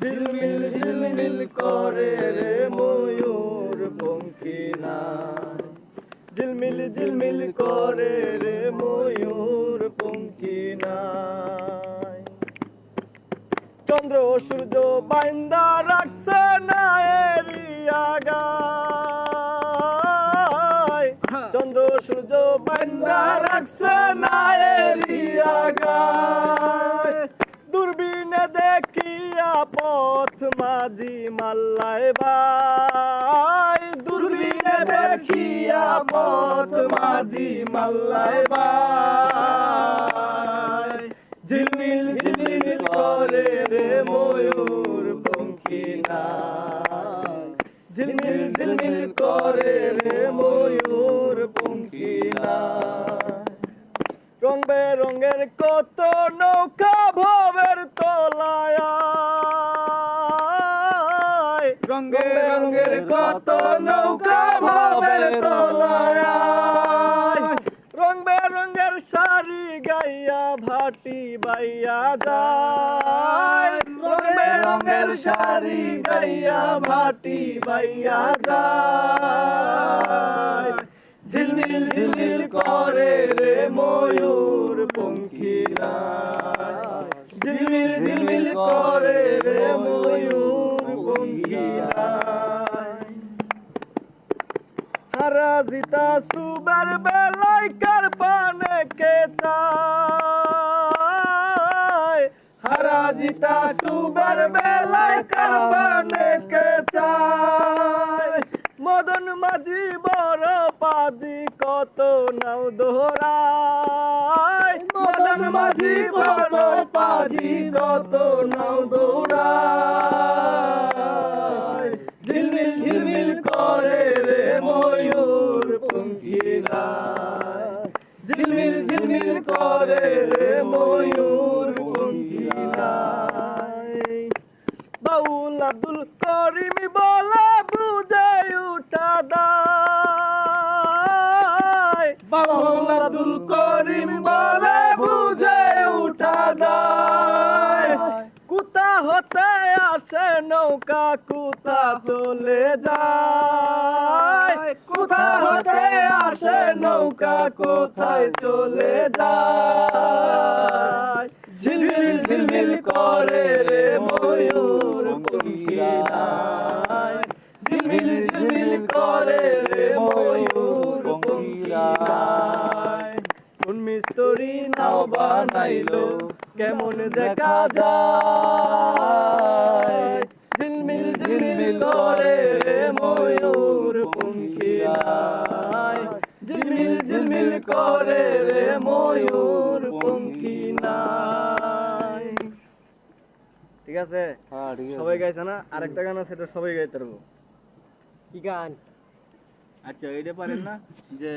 ঝিলমিল ঝিলমিল করে রে ময়ূর পঙ্খী নাই ঝিলমিল ঝিলমিল করে রে ময়ূর পঙ্খী নাই চন্দ্র সূর্য বাইন্দা রাখছে না এরিয়া গায় চন্দ্র সূর্য বাইন্দা রাখছে না এরিয়া গায় দূরবীনে দেখিয়া পথ মাঝি মাল্লায় ভাই দূরবীনে দেখিয়া পথ মাঝি মাল্লায় ভাই। ঝিলমিল ঝিলমিল করে রে ময়ূর পঙ্খী নাই ঝিলমিল ঝিলমিল করে রে ময়ূর পঙ্খী নাই রং বেরঙের কত নৌকা ভবের তলায়। রং বেরঙের কত নৌকা ভবের তলায়। রং বেরঙের শাড়ি গাইয়া ভাটি বাইয়া যায়। রং বেরঙের শাড়ি গাইয়া ভাটি বাইয়া যায়। ঝিলমিল ঝিলমিল করে রে ময়ূর পঙ্খিরা। ঝিলমিল ঝিলমিল করে রে ময়ূর পঙ্খিরা। হারা জিতা সুবার বেলায় কার পানে কে চায়? হারা জিতা সুবার বেলায় কার পানে কে চায়? মদন মাঝি বড় পাজি কত নাও দোহরায়? মদন মাঝি বড় পাজি কত নাও দৌড়ায় করে রে ময়ূর বাউল আব্দুল করিম বলে বুঝে উঠা দায়। বাউল আব্দুল করিম বলে বুঝে উঠা দায়। কুতা হতে আসে নৌকা কুতা চলে যায়। কুতা হতে আসে নৌকা, কোথায় চলে যায়? ঝিলমিল ঝিলমিল করে রে ময়ূর পঙ্খিরায় ঝিলমিল ঝিলমিল করে রে ময়ূর পঙ্খিরায় কোন মিস্তরি নাও বানাইলো কেমন দেখা যায়? ঝিলমিল ঝিলমিল করে ময়ূর ঝিলমিল ঝিলমিল করে রে ময়ূর পঙ্খী নাই ঠিক আছে? হ্যাঁ ঠিক আছে। সবাই গাইছে না? আরেকটা গান আছে এটা সবাই গাইতে পারব। কি গান? আচ্ছা এটা পারেন না? যে